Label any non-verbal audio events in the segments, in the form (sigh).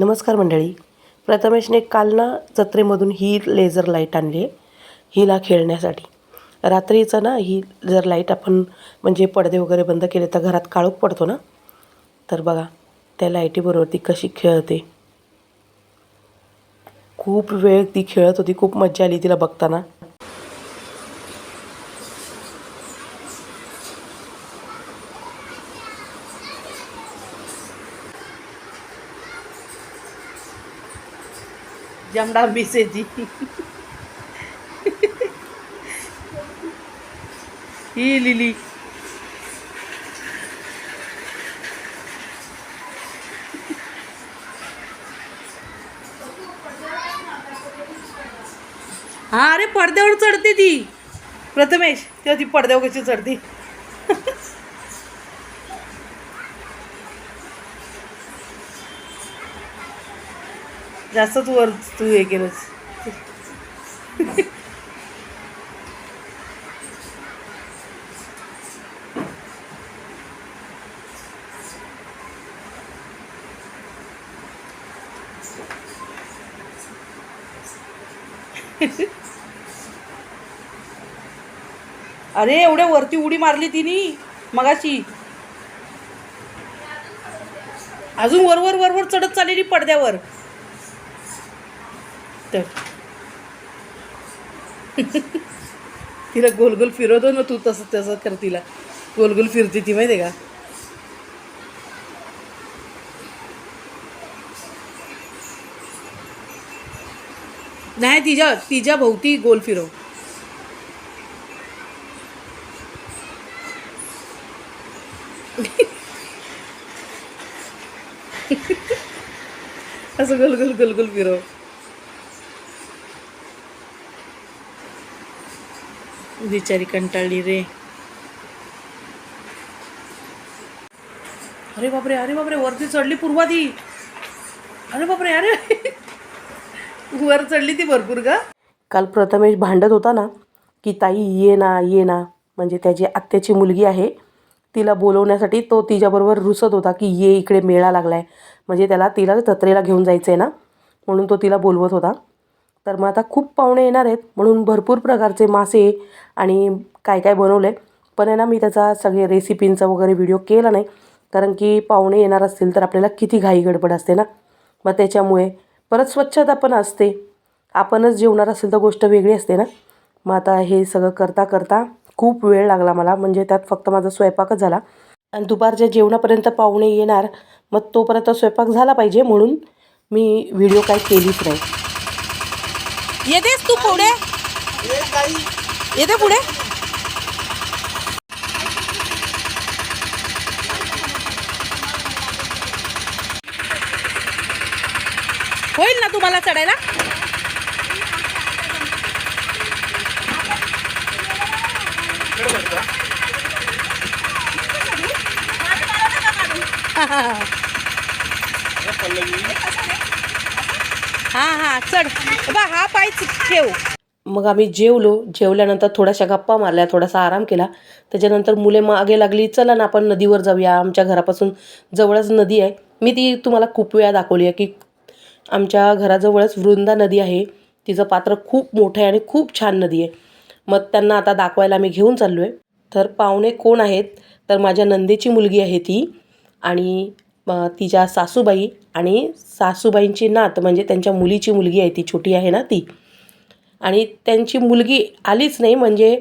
नमस्कार मंडळी. प्रथमेशने काल ना जत्रेमधून ही लेझर लाइट आणली आहे हिला खेळण्यासाठी. रात्रीचं ना ही जर लाइट आपण म्हणजे पडदे वगैरे बंद केले तर घरात काळोख पडतो ना? तर बघा त्या लाईटीबरोबर ती कशी खेळते. खूप वेळ ती खेळत होती खूप मजा आली तिला बघताना. जमडा जी ही लिली. हा अरे पडद्यावर चढते ती. प्रथमेश तेव्हा ती पडद्यावर कशी चढते? जास्तच वर तू हे केलंस. अरे एवढ्या वरती उडी मारली तिने मगाशी. अजून वरवर वरवर चढत चाललेली पडद्यावर. तर तिला गोल गोल फिरवतो ना तू तसं तसं कर तिला. गोल गोल फिरते ती माहिती आहे का? नाही तिच्या तिच्या भोवती गोल फिरव. असं गोल गोल गोल गोल फिरव. बिचारी कंटाळली रे. अरे बापरे अरे बापरे वरती चढली पूर्वा ती. अरे बापरे अरे. वर चढली ती भरपूर का काल प्रथमेश भांडत होता ना की ताई ये ना ये ना. म्हणजे त्याची आत्याची मुलगी आहे तिला बोलवण्यासाठी तो तिच्याबरोबर रुसत होता की ये इकडे मेळा लागला आहे म्हणजे त्याला तिला जत्रेला घेऊन जायचं आहे ना म्हणून तो तिला बोलवत होता. तर मग आता खूप पाहुणे येणार आहेत म्हणून भरपूर प्रकारचे मासे आणि काय काय बनवले. पण आहे ना मी त्याचा सगळे रेसिपींचा वगैरे व्हिडिओ केला नाही. कारण की पाहुणे येणार असतील तर आपल्याला किती घाई गडबड असते ना. मग त्याच्यामुळे परत स्वच्छता पण असते. आपणच जेवणार असेल तर गोष्ट वेगळी असते ना. मग आता हे सगळं करता करता खूप वेळ लागला मला. म्हणजे त्यात फक्त माझा स्वयंपाकच झाला. आणि दुपारच्या जेवणापर्यंत पाहुणे येणार मग तोपर्यंत स्वयंपाक झाला पाहिजे म्हणून मी व्हिडिओ काय केलीच नाही. येतेस तू पुढे? येते पुढे? होईल ना तुम्हाला चढायला? (laughs) (laughs) हा हा चढ. बा हा पाय ठेव. मग आम्ही जेवलो. जेवल्यानंतर थोड्याशा गप्पा मारल्या थोडासा आराम केला. त्याच्यानंतर मुले मागे लागली चला ना आपण नदीवर जाऊया. आमच्या घरापासून जवळच नदी आहे. मी ती तुम्हाला खूप वेळा दाखवली आहे की आमच्या घराजवळच वृंदा नदी आहे. तिचं पात्र खूप मोठं आहे आणि खूप छान नदी आहे. मग त्यांना आता दाखवायला आम्ही घेऊन चाललो आहे तर पाहुणे कोण आहेत? तर माझ्या नंदेची मुलगी आहे ती आणि तिच्या सासूबाई आणि सासूबाईंची नात म्हणजे त्यांच्या मुलीची मुलगी आहे ती छोटी आहे ना ती. आणि त्यांची मुलगी आलीच नाही म्हणजे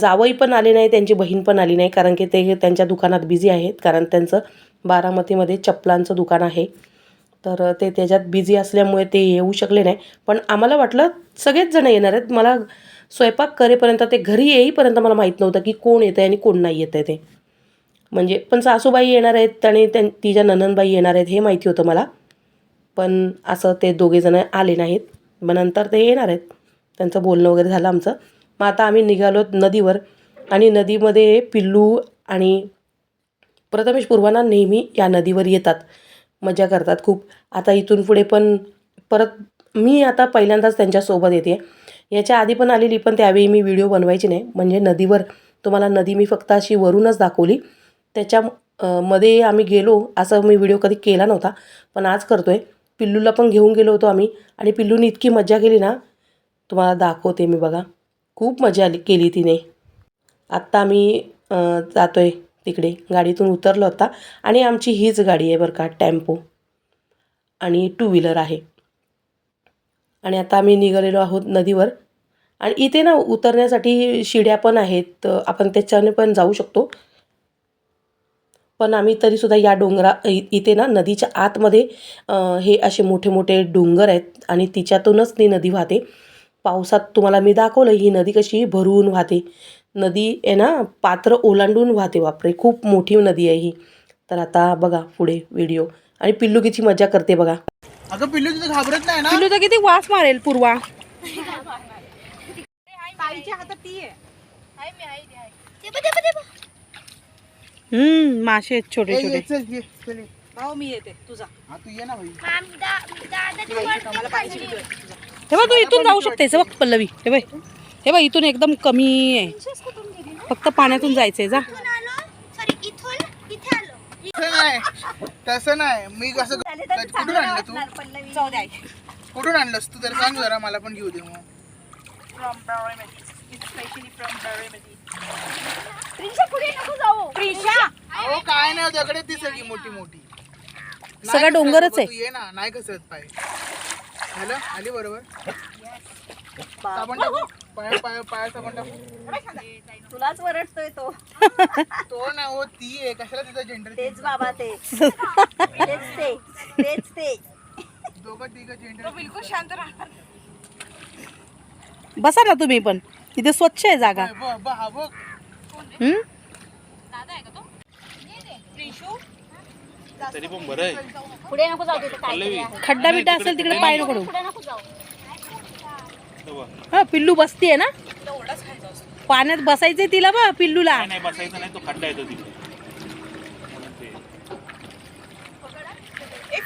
जावई पण आले नाही त्यांची बहीण पण आली नाही कारण की ते त्यांच्या दुकानात बिझी आहेत कारण त्यांचं बारामतीमध्ये चपलांचं दुकान आहे. तर ते त्याच्यात बिझी असल्यामुळे ते येऊ शकले नाही. पण आम्हाला वाटलं सगळेच जण येणार आहेत. मला स्वयंपाक करेपर्यंत ते घरी येईपर्यंत मला माहीत नव्हतं की कोण येतं आहे आणि कोण नाही येतं आहे ते. म्हणजे पण सासूबाई येणार आहेत आणि त्यां तिच्या ननंदबाई येणार आहेत हे माहिती होतं मला. पण असं ते दोघेजणं आले नाहीत. मग नंतर ते येणार आहेत. त्यांचं बोलणं वगैरे झालं आमचं. मग आता आम्ही निघालो नदीवर आणि नदीमध्ये पिल्लू आणि प्रथमेश पूर्वांना नेहमी या नदीवर येतात. मजा करतात खूप. आता इथून पुढे पण परत मी आता पहिल्यांदाच त्यांच्यासोबत येते. याच्या आधी पण आलेली पण त्यावेळी मी व्हिडिओ बनवायची नाही. म्हणजे नदीवर तुम्हाला नदी मी फक्त अशी वरूनच दाखवली. त्याच्या मध्ये आम्ही गेलो. असं मी व्हिडिओ कधी केला नव्हता. पण आज करतो आहे पिल्लूला पण घेऊन गेलो होतो आम्ही. आणि पिल्लूने इतकी मजा केली ना तुम्हाला दाखवते मी बघा. खूप मजा आली केली तिने. आत्ता आम्ही जातो आहे तिकडे. गाडीतून उतरलो होता आणि आमची हीच गाडी आहे बरं का टेम्पो. आणि टू व्हीलर आहे. आणि आता आम्ही निघालेलो आहोत नदीवर. आणि इथे ना उतरण्यासाठी शिड्या पण आहेत. आपण त्याच्याने पण जाऊ शकतो. पण आम्ही तरीसुद्धा या डोंगरा इ इथे ना नदीच्या आतमध्ये हे असे मोठे मोठे डोंगर आहेत आणि तिच्यातूनच ती नदी वाहते. पावसात तुम्हाला मी दाखवलं ही नदी कशी भरून वाहते. नदी आहे ना पात्र ओलांडून वाहते बापरे! खूप मोठी नदी आहे ही. तर आता बघा पुढे व्हिडिओ आणि पिल्लू किती मजा करते बघा. अगं पिल्लू तुझं घाबरत नाही ना? पिल्लू तर किती वास मारेल पूर्वा. हम्म मासे आहेत छोटे ए, छोटे. ये, चल ये चल ये. भाऊ मी येते तुझा हा तू ये ना भाई. हे बघ तू इथून जाऊ शकतेस हे बघ पल्लवी. हे बघ हे बघ इथून एकदम कमी आहे. फक्त पाण्यातून जायचंय जा. तसं नाही तसं नाही. मी कसं कुठून आणलं तू? कुठून आणलंस तू? तर सांग जरा मला पण घेऊ दे मग. अहो काय नाही त्याकडे ती सगळी मोठी मोठी नाही सगळा घसरत डोंगरच बाबा, आहे. तू ये ना. नाही घसरत पाय. आलं आली बरोबर? साबण टाकू? पाया पाया पाया साबण टाकू? तुलाच वरटतोय तो. तो नाही हो ती आहे. कशाला तिचा जेंडर तेच बाबा ते. तेच ते. तेच ते. दोघं तिघं जेंडर बसा ना तुम्ही पण. तिथे स्वच्छ आहे जागा. हा बघ. हम्म? पुढे नको जाऊ तिथे. काय खड्डा बिड्डा असेल तिकडे पाय नको पडू. पुढे नको जाऊ. हा पिल्लू बसतीये ना? पाण्यात बसायचंय तिला बा पिल्लूला. नाही बसायचं नाही तो खड्डा येतो तिथे.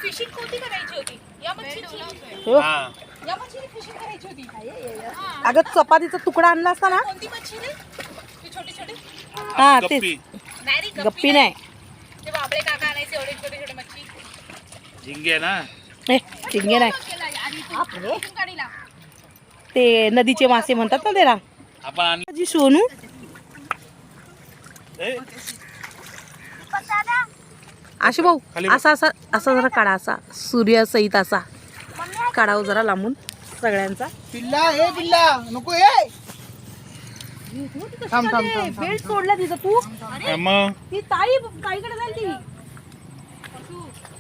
फिशिंग कोणती करायची होती? या मच्छीची हो. या मच्छीची फिशिंग करायची होती. अगं चपातीचा तुकडा आणला असता ना? कोणती मच्छी रे? ती छोटी छोटी? हा तेच. गप्पी नाही रे गप्पी नाही. ते बाबळे काका आणायचे एवढे छोटे छोटे मच्छी. झिंगे आहे ना? ए चिंगे नाही. ते नदीचे मासे म्हणतात ना त्याला? आपण आणलं जी सोनू. ए, आशे भाऊ खाली बघ. असा असा असा जरा काढा असा. सूर्यासहित असा. काढावं जरा लांबून सगळ्यांचा. पिल्ला ए पिल्ला नको ए. थांब थांब थांब थांब. बेल्ट सोडला तिथं तू. हा, मग? ती ताई काहीकडे जाईल ती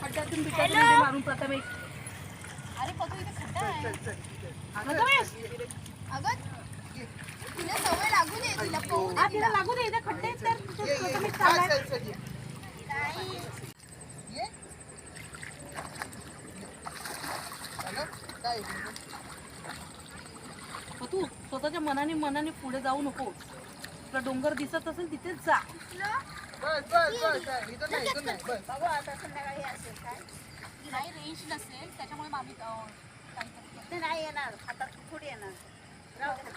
खड्ड्यातून बिड्ड्यातून उडी मारून प्रथमेश हा, तिला लागू दे इथे खड्डे आहेत तर. प्रथमेश चाललाय चल, ये. ये. झालं? काय? तू स्वतःच्या मनाने मनाने पुढे जाऊ नको. तुला डोंगर दिसत असेल तिथेच जा. बस बस बस. बस. इथं नाही इथं नाही. बस. नाही रेंज नसेल त्याच्यामुळे मामी ते नाही येणार. आता थोडी येणार. राहू दे.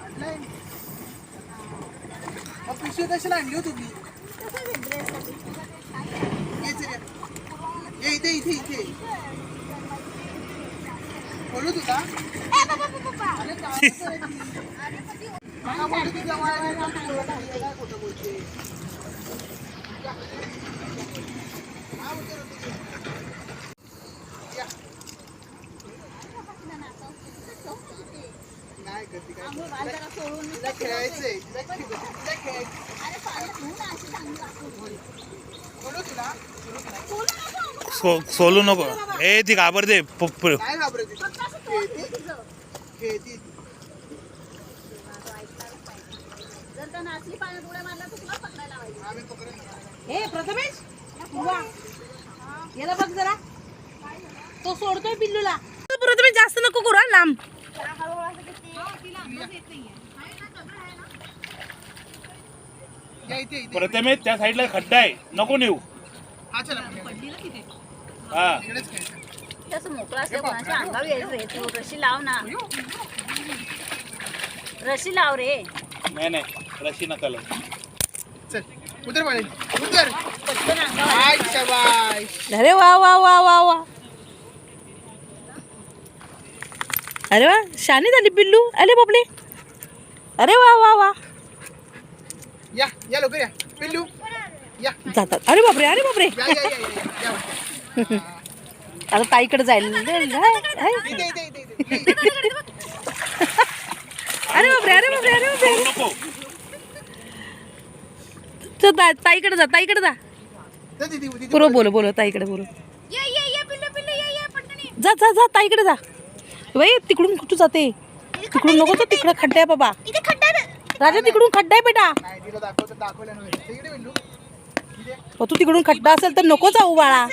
आणलंय. मग पिशवी कशाला आणली हो तुम्ही ये चल, ये. ये इथे इथे इथे बोलू तुझा अरे काय बोलतोय? मला बोलतो तुझ्या वयाने ना तू एवढा हे काय खोटं बोलते? या. काय बोलतो रे तुझं? या. नाही करते काय तिला खेळायचंय तिला खेळ- तिला खेळायचं बोलू तुला सो सोलू नको. ए ती घाबरते. प- प- काय घाबरते खेळते खेळते जर आम्ही हे प्रथमेश. याला बघ तो सोडतोय पिल्लूला. प्रथमेश जास्त नको करू हा, लांब. प्रथमेश त्या साईडला खड्डा आहे. नको नेऊ. हा हा. तसं मोकळा कोणाच्या अंगावर यायचं रे तू. रशी लाव ना. रशी लाव रे. नाही नाही. रशी नका लावू. चल. उतर पाणी उतर. अरे वा वा वा वा वा. अरे वा शानी झाली पिल्लू. अरे बापले अरे वा वा वा. या या लवकर या. पिल्लू या. जातात. अरे बापरे अरे बापरे. या या या या, या. या. (laughs) आता ताईकडे जाईल. हाय, हाय. इथे इथे इथे इथे. अरे बापरे अरे बापरे अरे बापरे. नको चल, ता- ताईकडे जा ताईकडे जा. जा दीदी दीदी बोलो बोलो बोलो ताईकडे बोलो. ये ये ये पिल्लू पिल्लू ये ये पटकन जा जा जा ताईकडे जा. बाई तिकडून कुठं जाते? तिकडून नको तर तिकडं खड्डा आहे बाबा. इथे खड्डा आहे. राजा तिकडून खड्डा आहे बेटा. तू तिकडून खड्डा असेल तर नको जाऊ बाळा.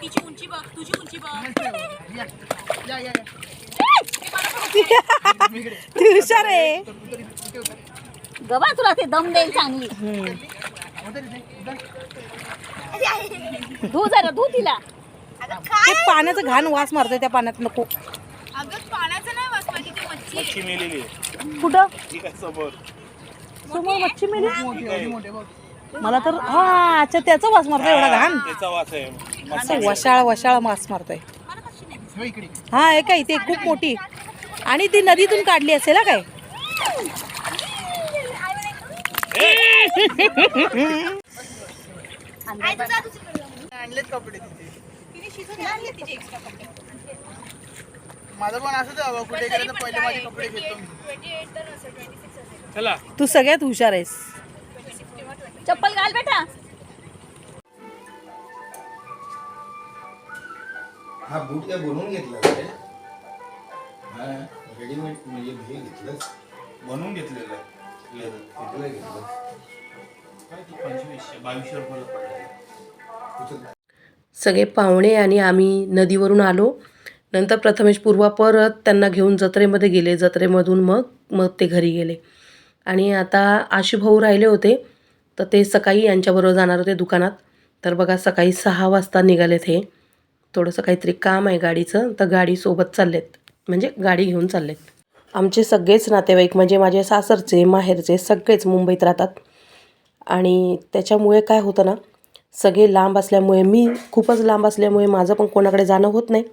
तिची उंची बघ तुझी उंची बघ. या. या या या. (laughs) ती हुशार आहे. गबा तुला ते दम देईल चांगली. धू जरा धू तिला ते पाण्याचं घाण वास मारतोय त्या पाण्यात नको अगं पाण्याचं नाही वास माझी ती मच्छी मच्छी मेलेली आहे. कुठं ठीक आहे समोर समोर मच्छी मेली मला तर हा अच्छा त्याचा वास मारतोय एवढा घाण त्याचा वास आहे मस्त असं वशाळ वशाळ वास मारतोय हो हा आहे काय ते खूप मोठी आणि ती नदीतून काढली असेल हा काय आणलेत कपडे तिथे. माझं पण असंच बाबा कुठे गेलं तर पहिले माझे कपडे घेतो चला. तू सगळ्यात हुशार आहेस. चप्पल घाल बेटा. हा बूट काय बनवून घेतला हा रेडीमेड म्हणजे हे घेतलंस? बनवून घेतलेलं. घेतलं काय ते पंचवीसशे बावीसशे रुपयाला पडलं. सगळे पाहुणे आणि आम्ही नदीवरून आलो. नंतर प्रथमेश पूर्वा परत त्यांना घेऊन जत्रेमध्ये गेले. जत्रेमधून मग मग ते घरी गेले. आणि आता आशुभाऊ राहिले होते तर ते सकाळी यांच्याबरोबर जाणार होते दुकानात. तर बघा सकाळी सहा वाजता निघालेत हे. थोडंसं काहीतरी काम आहे गाडीचं तर गाडीसोबत चाललेत. म्हणजे गाडी घेऊन चाललेत. आमचे सगळेच नातेवाईक म्हणजे माझे सासरचे माहेरचे सगळेच मुंबईत राहतात. आणि त्याच्यामुळे काय होतं ना सगळे लांब असल्यामुळे मी खूपच लांब असल्यामुळे माझं पण कोणाकडे जाणं होत नाही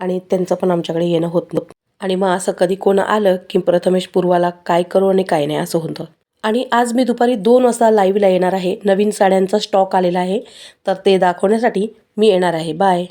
आणि त्यांचं पण आमच्याकडे येणं होत नव्हतं. आणि मग असं कधी कोण आलं की प्रथमेश पूर्वाला काय करू आणि काय नाही असं होतं. आणि आज मी दुपारी दोन वाजता लाईव्हला येणार आहे. नवीन साड्यांचा स्टॉक आलेला आहे. तर ते दाखवण्यासाठी मी येणार आहे. बाय